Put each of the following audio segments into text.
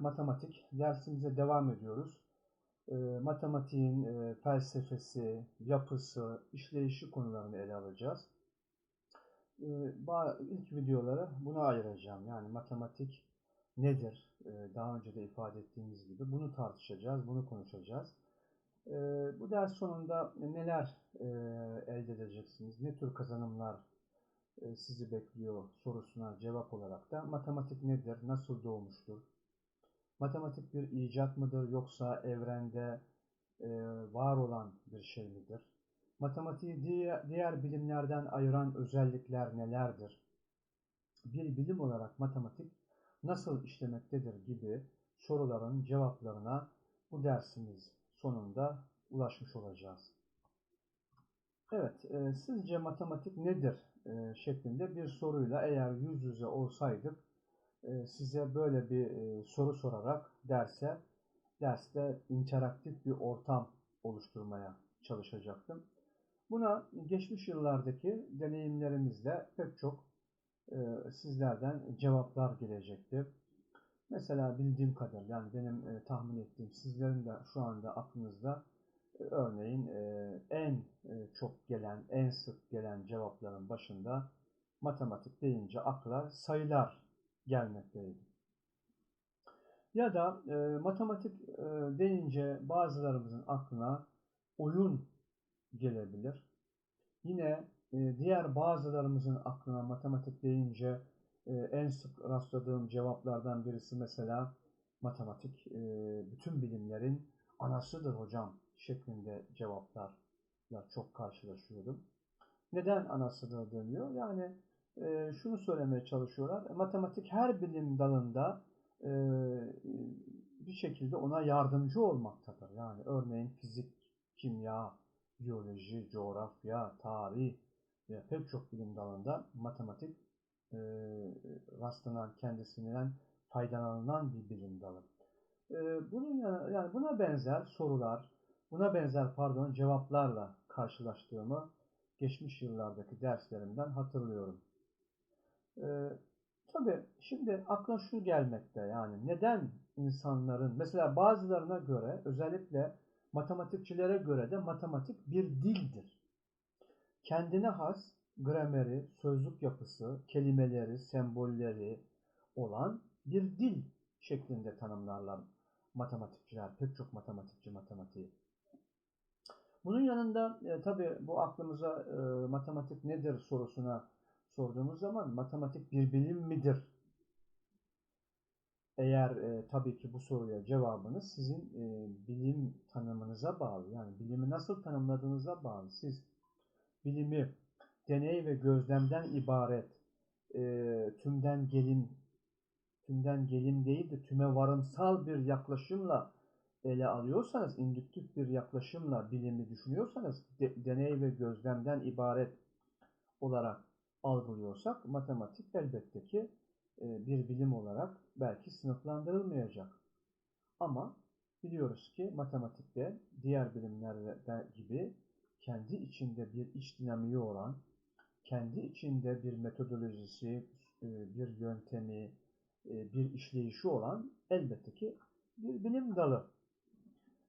matematik dersimize devam ediyoruz. E, matematiğin e, felsefesi, yapısı, işleyişi konularını ele alacağız. E, ilk videoları buna ayıracağım. Yani matematik nedir? E, daha önce de ifade ettiğimiz gibi bunu tartışacağız, bunu konuşacağız. E, bu ders sonunda neler e, elde edeceksiniz, ne tür kazanımlar e, sizi bekliyor sorusuna cevap olarak da matematik nedir, nasıl doğmuştur? Matematik bir icat mıdır yoksa evrende e, var olan bir şey midir? Matematiği diğer, diğer bilimlerden ayıran özellikler nelerdir? Bir bilim olarak matematik nasıl işlemektedir gibi soruların cevaplarına bu dersimiz sonunda ulaşmış olacağız. Evet, e, sizce matematik nedir e, şeklinde bir soruyla eğer yüz yüze olsaydık size böyle bir e, soru sorarak derse derste interaktif bir ortam oluşturmaya çalışacaktım. Buna geçmiş yıllardaki deneyimlerimizle pek çok e, sizlerden cevaplar gelecektir. Mesela bildiğim kadar yani benim e, tahmin ettiğim sizlerin de şu anda aklınızda Örneğin en çok gelen, en sık gelen cevapların başında matematik deyince akla sayılar gelmekteydi. Ya da e, matematik e, deyince bazılarımızın aklına oyun gelebilir. Yine e, diğer bazılarımızın aklına matematik deyince e, en sık rastladığım cevaplardan birisi mesela matematik e, bütün bilimlerin anasıdır hocam şeklinde cevaplarla çok karşılaşıyorum. Neden anasıdır deniyor? Yani e, şunu söylemeye çalışıyorlar. Matematik her bilim dalında e, bir şekilde ona yardımcı olmaktadır. Yani örneğin fizik, kimya, biyoloji, coğrafya, tarih ve pek çok bilim dalında matematik e, rastlanan kendisinden faydalanılan bir bilim dalı. E, bunun yani buna benzer sorular, Buna benzer pardon cevaplarla karşılaştığımı geçmiş yıllardaki derslerimden hatırlıyorum. Ee, tabii şimdi akla şu gelmekte yani neden insanların mesela bazılarına göre özellikle matematikçilere göre de matematik bir dildir. Kendine has grameri, sözlük yapısı, kelimeleri, sembolleri olan bir dil şeklinde tanımlarlar matematikçiler, pek çok matematikçi matematiği. Bunun yanında e, tabii bu aklımıza e, matematik nedir sorusuna sorduğumuz zaman matematik bir bilim midir? Eğer e, tabii ki bu soruya cevabınız sizin e, bilim tanımınıza bağlı. Yani bilimi nasıl tanımladığınıza bağlı. Siz bilimi deney ve gözlemden ibaret e, tümden gelim tümden gelim değil de tüme varımsal bir yaklaşımla ele alıyorsanız, indüktif bir yaklaşımla bilimi düşünüyorsanız, de, deney ve gözlemden ibaret olarak algılıyorsak, matematik elbette ki e, bir bilim olarak belki sınıflandırılmayacak. Ama biliyoruz ki matematikte diğer bilimlerde gibi kendi içinde bir iç dinamiği olan, kendi içinde bir metodolojisi, e, bir yöntemi, e, bir işleyişi olan elbette ki bir bilim dalı.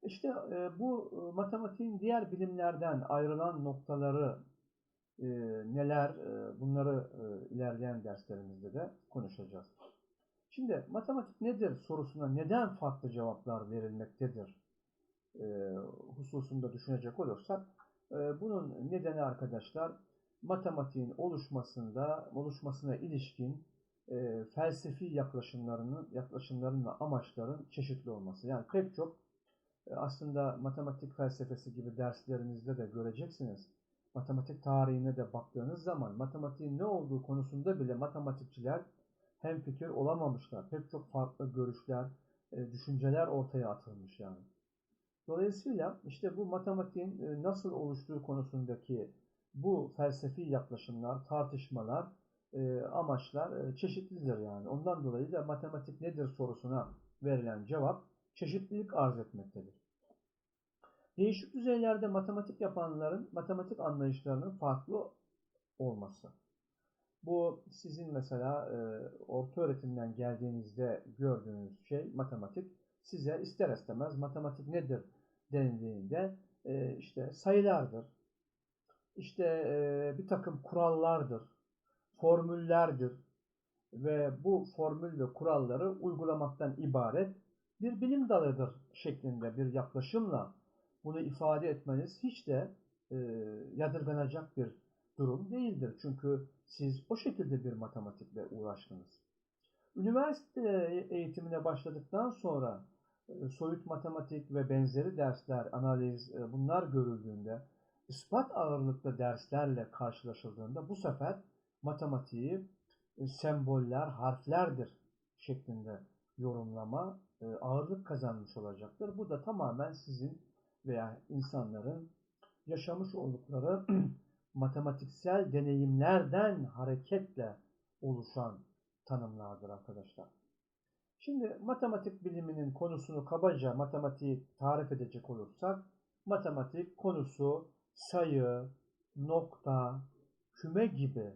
İşte bu matematiğin diğer bilimlerden ayrılan noktaları e, neler e, bunları e, ilerleyen derslerimizde de konuşacağız. Şimdi matematik nedir sorusuna neden farklı cevaplar verilmektedir e, hususunda düşünecek olursak e, bunun nedeni arkadaşlar matematiğin oluşmasında oluşmasına ilişkin e, felsefi yaklaşımlarının yaklaşımların ve amaçların çeşitli olması. Yani pek çok e, aslında matematik felsefesi gibi derslerinizde de göreceksiniz. Matematik tarihine de baktığınız zaman matematiğin ne olduğu konusunda bile matematikçiler hem fikir olamamışlar. Pek çok farklı görüşler, e, düşünceler ortaya atılmış yani. Dolayısıyla işte bu matematiğin e, nasıl oluştuğu konusundaki bu felsefi yaklaşımlar, tartışmalar, amaçlar çeşitlidir yani. Ondan dolayı da matematik nedir sorusuna verilen cevap çeşitlilik arz etmektedir. Değişik düzeylerde matematik yapanların matematik anlayışlarının farklı olması. Bu sizin mesela e, orta öğretimden geldiğinizde gördüğünüz şey matematik. Size ister istemez matematik nedir denildiğinde e, işte sayılardır, işte e, bir takım kurallardır, formüllerdir ve bu formül ve kuralları uygulamaktan ibaret bir bilim dalıdır şeklinde bir yaklaşımla bunu ifade etmeniz hiç de e, yadırganacak bir durum değildir. Çünkü siz o şekilde bir matematikle uğraştınız. Üniversite eğitimine başladıktan sonra e, soyut matematik ve benzeri dersler, analiz e, bunlar görüldüğünde ispat ağırlıklı derslerle karşılaşıldığında bu sefer matematiği e, semboller, harflerdir şeklinde yorumlama ağırlık kazanmış olacaktır. Bu da tamamen sizin veya insanların yaşamış oldukları matematiksel deneyimlerden hareketle oluşan tanımlardır arkadaşlar. Şimdi matematik biliminin konusunu kabaca matematiği tarif edecek olursak, matematik konusu sayı, nokta, küme gibi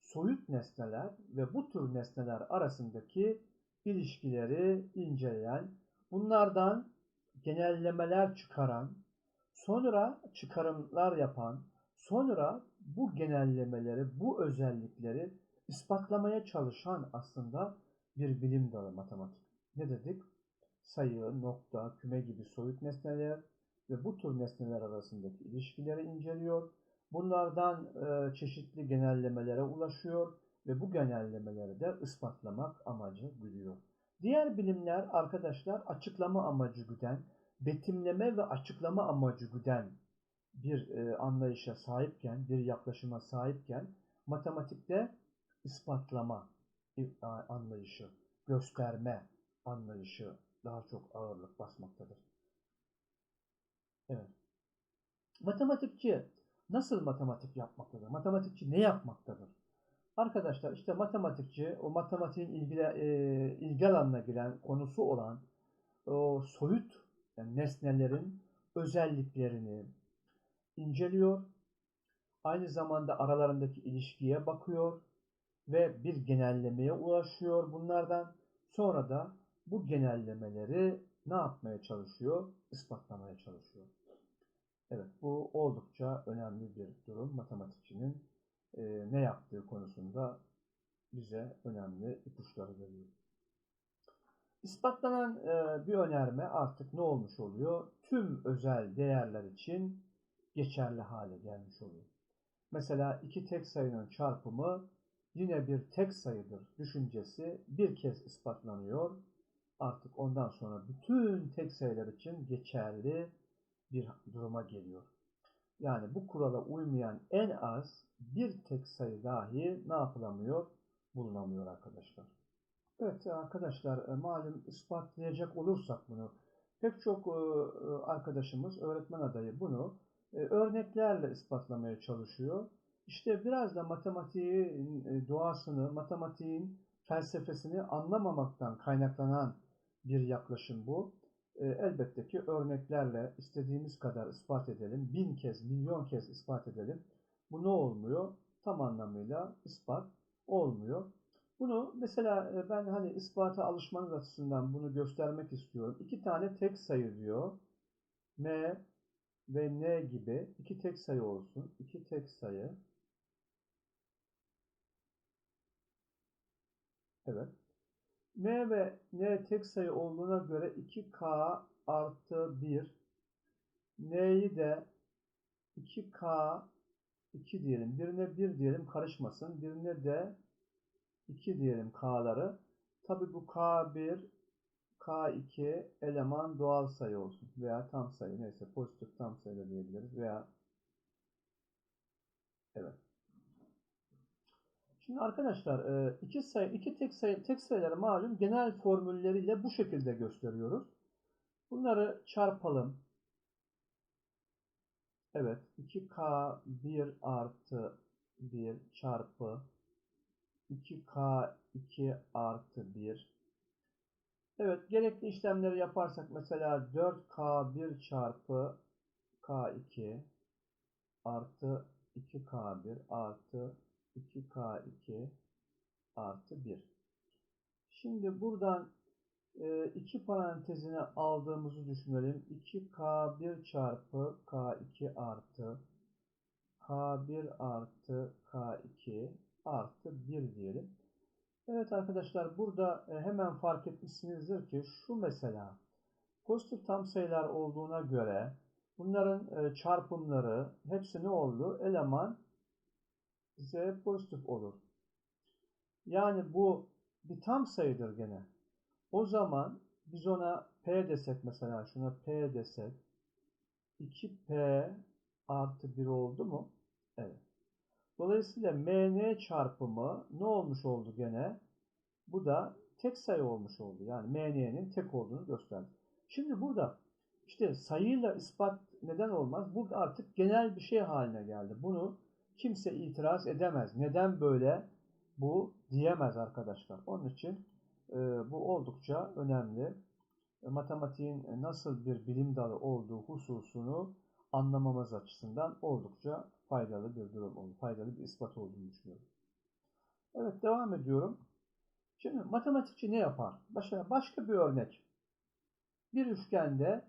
soyut nesneler ve bu tür nesneler arasındaki ilişkileri inceleyen, bunlardan genellemeler çıkaran, sonra çıkarımlar yapan, sonra bu genellemeleri, bu özellikleri ispatlamaya çalışan aslında bir bilim dalı matematik. Ne dedik? Sayı, nokta, küme gibi soyut nesneler ve bu tür nesneler arasındaki ilişkileri inceliyor. Bunlardan e, çeşitli genellemelere ulaşıyor ve bu genellemeleri de ispatlamak amacı güdüyor. Diğer bilimler arkadaşlar açıklama amacı güden, betimleme ve açıklama amacı güden bir e, anlayışa sahipken, bir yaklaşıma sahipken matematikte ispatlama anlayışı, gösterme anlayışı daha çok ağırlık basmaktadır. Evet. Matematikçi nasıl matematik yapmaktadır? Matematikçi ne yapmaktadır? Arkadaşlar işte matematikçi o matematiğin ilgili, e, ilgi alanına giren konusu olan o soyut yani nesnelerin özelliklerini inceliyor. Aynı zamanda aralarındaki ilişkiye bakıyor ve bir genellemeye ulaşıyor bunlardan. Sonra da bu genellemeleri ne yapmaya çalışıyor? Ispatlamaya çalışıyor. Evet bu oldukça önemli bir durum. Matematikçinin e, ne yaptığı konusunda bize önemli ipuçları veriyor. İspatlanan e, bir önerme artık ne olmuş oluyor? Tüm özel değerler için geçerli hale gelmiş oluyor. Mesela iki tek sayının çarpımı yine bir tek sayıdır düşüncesi bir kez ispatlanıyor. Artık ondan sonra bütün tek sayılar için geçerli bir duruma geliyor. Yani bu kurala uymayan en az bir tek sayı dahi ne yapılamıyor? Bulunamıyor arkadaşlar. Evet arkadaşlar e, malum ispatlayacak olursak bunu pek çok e, e, arkadaşımız öğretmen adayı bunu örneklerle ispatlamaya çalışıyor. İşte biraz da matematiğin doğasını, matematiğin felsefesini anlamamaktan kaynaklanan bir yaklaşım bu. Elbette ki örneklerle istediğimiz kadar ispat edelim, bin kez, milyon kez ispat edelim. Bu ne olmuyor? Tam anlamıyla ispat olmuyor. Bunu mesela e, ben hani ispata alışmanız açısından bunu göstermek istiyorum. İki tane tek sayı diyor. M ve N gibi iki tek sayı olsun. İki tek sayı. Evet. M ve N tek sayı olduğuna göre 2K artı 1 N'yi de 2K 2 diyelim. Birine 1 diyelim karışmasın. Birine de 2 diyelim K'ları. Tabi bu K1, K2 eleman doğal sayı olsun. Veya tam sayı neyse pozitif tam sayı da diyebiliriz. Veya evet. Şimdi arkadaşlar e, iki sayı, iki tek sayı, tek sayıları malum genel formülleriyle bu şekilde gösteriyoruz. Bunları çarpalım. Evet 2K 1 artı 1 çarpı 2K2 artı 1. Evet gerekli işlemleri yaparsak mesela 4K1 çarpı K2 artı 2K1 artı 2K2 artı 1. Şimdi buradan e, iki parantezine aldığımızı düşünelim. 2K1 çarpı K2 artı K1 artı K2 artı 1 diyelim. Evet arkadaşlar burada e, hemen fark etmişsinizdir ki şu mesela pozitif tam sayılar olduğuna göre bunların e, çarpımları hepsi ne oldu? Eleman z pozitif olur. Yani bu bir tam sayıdır gene. O zaman biz ona p desek mesela şuna p desek 2p artı 1 oldu mu? Evet. Dolayısıyla mn çarpımı ne olmuş oldu gene? Bu da tek sayı olmuş oldu. Yani mn'nin tek olduğunu gösterdi. Şimdi burada işte sayıyla ispat neden olmaz? Bu artık genel bir şey haline geldi. Bunu kimse itiraz edemez. Neden böyle? Bu diyemez arkadaşlar. Onun için e, bu oldukça önemli. E, matematiğin nasıl bir bilim dalı olduğu hususunu anlamamız açısından oldukça faydalı bir durum oldu. Faydalı bir ispat olduğunu düşünüyorum. Evet devam ediyorum. Şimdi matematikçi ne yapar? Başka, başka bir örnek. Bir üçgende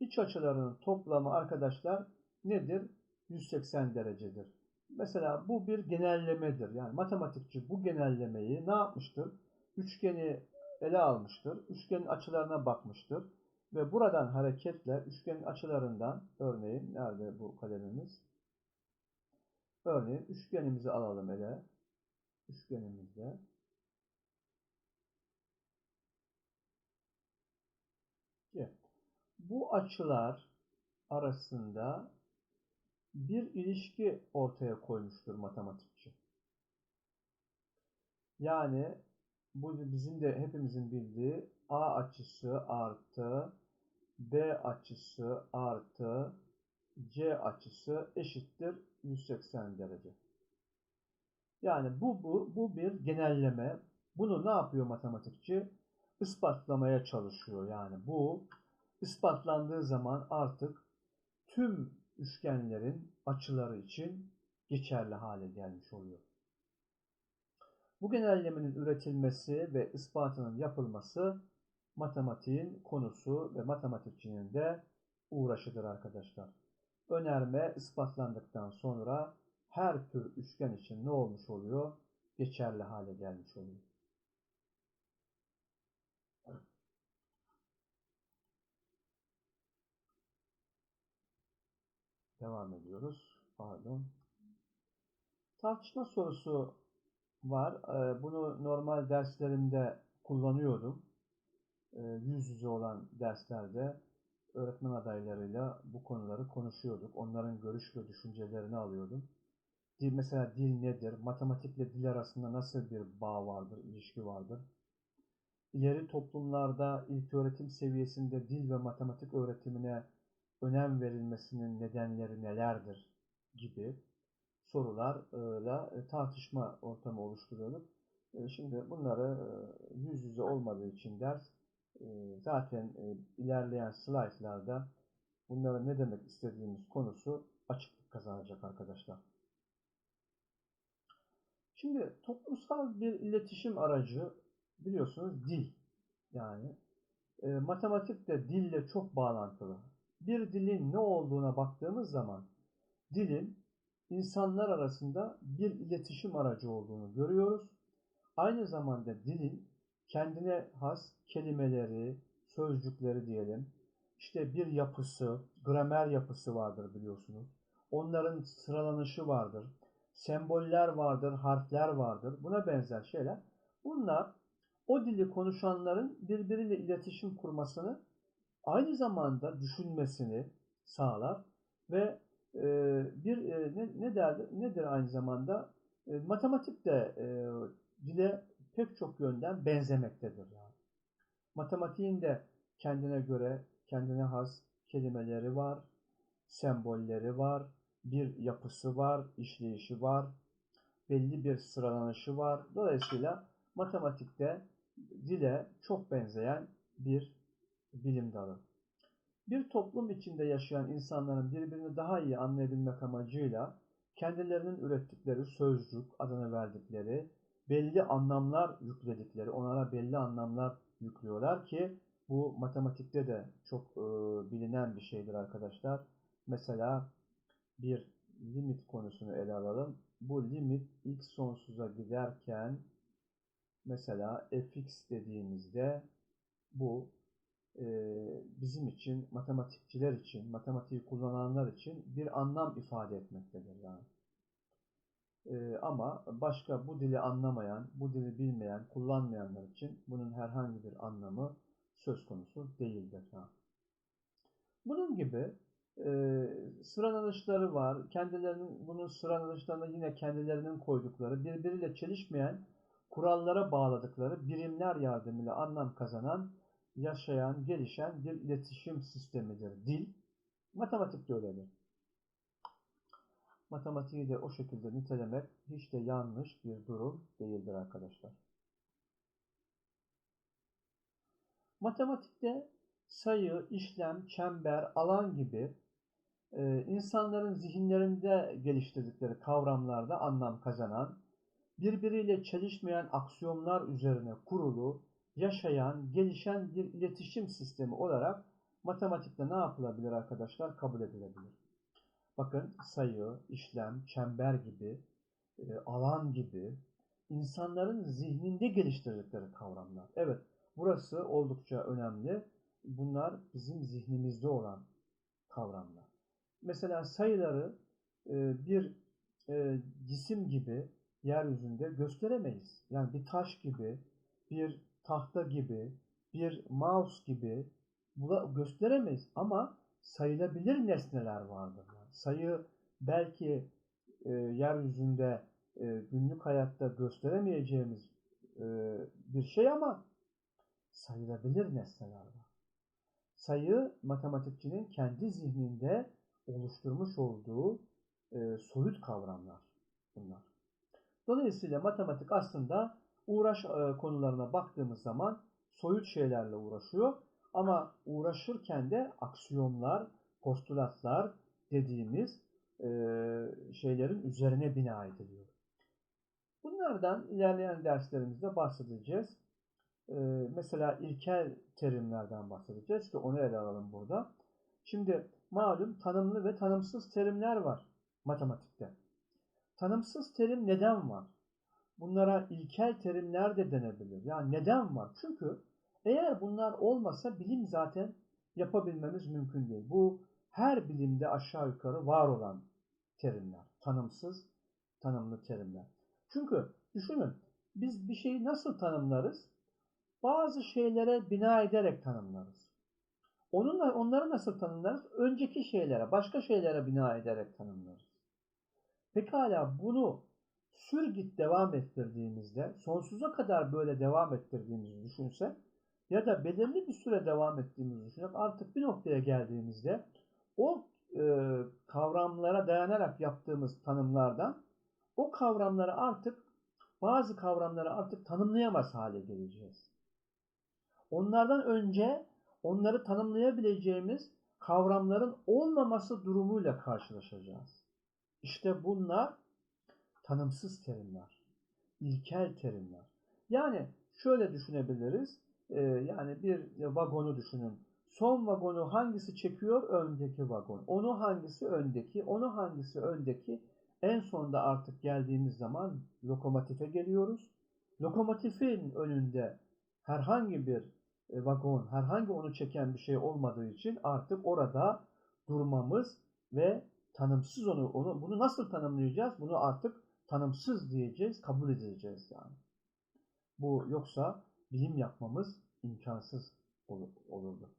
iç açılarının toplamı arkadaşlar nedir? 180 derecedir. Mesela bu bir genellemedir. Yani matematikçi bu genellemeyi ne yapmıştır? Üçgeni ele almıştır. Üçgenin açılarına bakmıştır. Ve buradan hareketle üçgenin açılarından örneğin nerede bu kalemimiz? Örneğin üçgenimizi alalım ele. Üçgenimizde bu açılar arasında bir ilişki ortaya koymuştur matematikçi. Yani bu bizim de hepimizin bildiği A açısı artı B açısı artı C açısı eşittir 180 derece. Yani bu, bu, bu bir genelleme. Bunu ne yapıyor matematikçi? Ispatlamaya çalışıyor. Yani bu ispatlandığı zaman artık tüm üçgenlerin açıları için geçerli hale gelmiş oluyor. Bu genellemenin üretilmesi ve ispatının yapılması matematiğin konusu ve matematikçinin de uğraşıdır arkadaşlar. Önerme ispatlandıktan sonra her tür üçgen için ne olmuş oluyor? Geçerli hale gelmiş oluyor. Devam ediyoruz. Pardon. Tartışma sorusu var. Ee, bunu normal derslerimde kullanıyordum. Ee, yüz yüze olan derslerde öğretmen adaylarıyla bu konuları konuşuyorduk. Onların görüş ve düşüncelerini alıyordum. Dil, mesela dil nedir? Matematikle dil arasında nasıl bir bağ vardır, ilişki vardır? İleri toplumlarda ilk öğretim seviyesinde dil ve matematik öğretimine önem verilmesinin nedenleri nelerdir gibi sorularla e, tartışma ortamı oluşturuyorduk. E, şimdi bunları e, yüz yüze olmadığı için ders zaten ilerleyen slaytlarda bunların ne demek istediğimiz konusu açıklık kazanacak arkadaşlar. Şimdi toplumsal bir iletişim aracı biliyorsunuz dil. Yani matematik de dille çok bağlantılı bir dilin ne olduğuna baktığımız zaman dilin insanlar arasında bir iletişim aracı olduğunu görüyoruz. Aynı zamanda dilin kendine has kelimeleri, sözcükleri diyelim, işte bir yapısı, gramer yapısı vardır biliyorsunuz. Onların sıralanışı vardır. Semboller vardır, harfler vardır. Buna benzer şeyler. Bunlar o dili konuşanların birbiriyle iletişim kurmasını aynı zamanda düşünmesini sağlar ve e, bir e, ne, ne derdi, nedir aynı zamanda e, matematik de e, dile pek çok yönden benzemektedir. Yani. Matematiğin de kendine göre kendine has kelimeleri var, sembolleri var, bir yapısı var, işleyişi var, belli bir sıralanışı var. Dolayısıyla matematikte dile çok benzeyen bir bilim dalı. Bir toplum içinde yaşayan insanların birbirini daha iyi anlayabilmek amacıyla kendilerinin ürettikleri sözcük adını verdikleri, belli anlamlar yükledikleri, onlara belli anlamlar yüklüyorlar ki bu matematikte de çok e, bilinen bir şeydir arkadaşlar. Mesela bir limit konusunu ele alalım. Bu limit x sonsuza giderken mesela fx dediğimizde bu bizim için, matematikçiler için, matematiği kullananlar için bir anlam ifade etmektedir. Yani. Ama başka bu dili anlamayan, bu dili bilmeyen, kullanmayanlar için bunun herhangi bir anlamı söz konusu değildir. Yani. Bunun gibi sıralanışları var. Kendilerinin bunun sıralanışlarında yine kendilerinin koydukları, birbiriyle çelişmeyen kurallara bağladıkları birimler yardımıyla anlam kazanan, yaşayan, gelişen bir iletişim sistemidir. Dil, matematik de öyledir. Matematiği de o şekilde nitelemek hiç de yanlış bir durum değildir arkadaşlar. Matematikte sayı, işlem, çember, alan gibi e, insanların zihinlerinde geliştirdikleri kavramlarda anlam kazanan, birbiriyle çelişmeyen aksiyomlar üzerine kurulu, yaşayan, gelişen bir iletişim sistemi olarak matematikte ne yapılabilir arkadaşlar? Kabul edilebilir. Bakın sayı, işlem, çember gibi, e, alan gibi insanların zihninde geliştirdikleri kavramlar. Evet, burası oldukça önemli. Bunlar bizim zihnimizde olan kavramlar. Mesela sayıları e, bir e, cisim gibi yeryüzünde gösteremeyiz. Yani bir taş gibi, bir tahta gibi, bir mouse gibi gösteremeyiz. Ama sayılabilir nesneler vardır. Yani sayı belki e, yeryüzünde e, günlük hayatta gösteremeyeceğimiz e, bir şey ama sayılabilir nesneler var. Sayı matematikçinin kendi zihninde oluşturmuş olduğu e, soyut kavramlar bunlar. Dolayısıyla matematik aslında uğraş e, konularına baktığımız zaman soyut şeylerle uğraşıyor. Ama uğraşırken de aksiyonlar, postulatlar dediğimiz e, şeylerin üzerine bina ediliyor. Bunlardan ilerleyen derslerimizde bahsedeceğiz. E, mesela ilkel terimlerden bahsedeceğiz ki onu ele alalım burada. Şimdi malum tanımlı ve tanımsız terimler var matematikte. Tanımsız terim neden var? Bunlara ilkel terimler de denebilir. Yani neden var? Çünkü eğer bunlar olmasa bilim zaten yapabilmemiz mümkün değil. Bu her bilimde aşağı yukarı var olan terimler. Tanımsız, tanımlı terimler. Çünkü düşünün biz bir şeyi nasıl tanımlarız? Bazı şeylere bina ederek tanımlarız. Onunla, onları nasıl tanımlarız? Önceki şeylere, başka şeylere bina ederek tanımlarız. Pekala bunu sür git devam ettirdiğimizde, sonsuza kadar böyle devam ettirdiğimizi düşünsek ya da belirli bir süre devam ettiğimizi düşünsek artık bir noktaya geldiğimizde o e, kavramlara dayanarak yaptığımız tanımlardan o kavramları artık bazı kavramları artık tanımlayamaz hale geleceğiz. Onlardan önce onları tanımlayabileceğimiz kavramların olmaması durumuyla karşılaşacağız. İşte bunlar tanımsız terimler, ilkel terimler. Yani şöyle düşünebiliriz. E, yani bir vagonu düşünün. Son vagonu hangisi çekiyor? Öndeki vagon. Onu hangisi öndeki? Onu hangisi öndeki? En sonda artık geldiğimiz zaman lokomotife geliyoruz. Lokomotifin önünde herhangi bir e, vagon, herhangi onu çeken bir şey olmadığı için artık orada durmamız ve tanımsız onu, onu bunu nasıl tanımlayacağız? Bunu artık tanımsız diyeceğiz, kabul edeceğiz yani. Bu yoksa bilim yapmamız imkansız olurdu.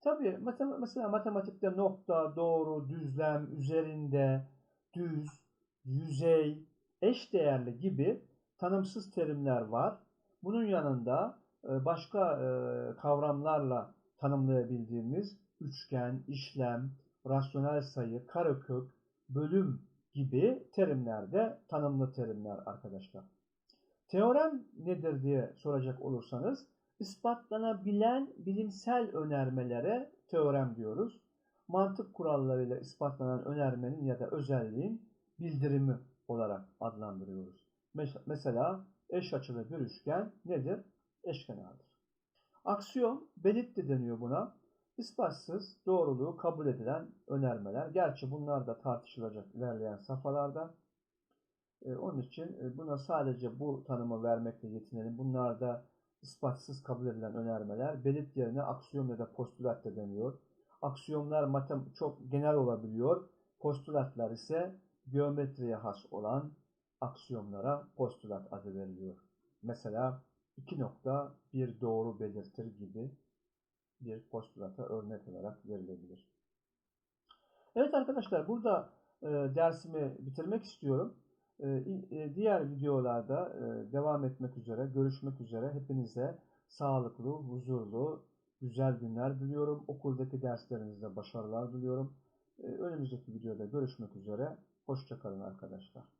Tabii mesela matematikte nokta, doğru, düzlem, üzerinde, düz, yüzey, eş değerli gibi tanımsız terimler var. Bunun yanında e, başka e, kavramlarla tanımlayabildiğimiz üçgen, işlem, rasyonel sayı, karekök, bölüm gibi terimler de tanımlı terimler arkadaşlar. Teorem nedir diye soracak olursanız ispatlanabilen bilimsel önermelere teorem diyoruz. Mantık kurallarıyla ispatlanan önermenin ya da özelliğin bildirimi olarak adlandırıyoruz. Mes- Mesela eş açılı bir üçgen nedir? Eşkenardır. Aksiyon belirtti deniyor buna. İspatsız doğruluğu kabul edilen önermeler. Gerçi bunlar da tartışılacak ilerleyen safhalarda. Ee, onun için e, buna sadece bu tanımı vermekle yetinelim. Bunlar da ispatsız kabul edilen önermeler. Belirt yerine aksiyon ya da postulat da deniyor. Aksiyonlar matem çok genel olabiliyor. Postulatlar ise geometriye has olan aksiyonlara postulat adı veriliyor. Mesela iki nokta bir doğru belirtir gibi bir postulata örnek olarak verilebilir. Evet arkadaşlar burada e, dersimi bitirmek istiyorum. E, e, diğer videolarda e, devam etmek üzere, görüşmek üzere hepinize sağlıklı, huzurlu, güzel günler diliyorum. Okuldaki derslerinizde başarılar diliyorum. E, önümüzdeki videoda görüşmek üzere. Hoşçakalın arkadaşlar.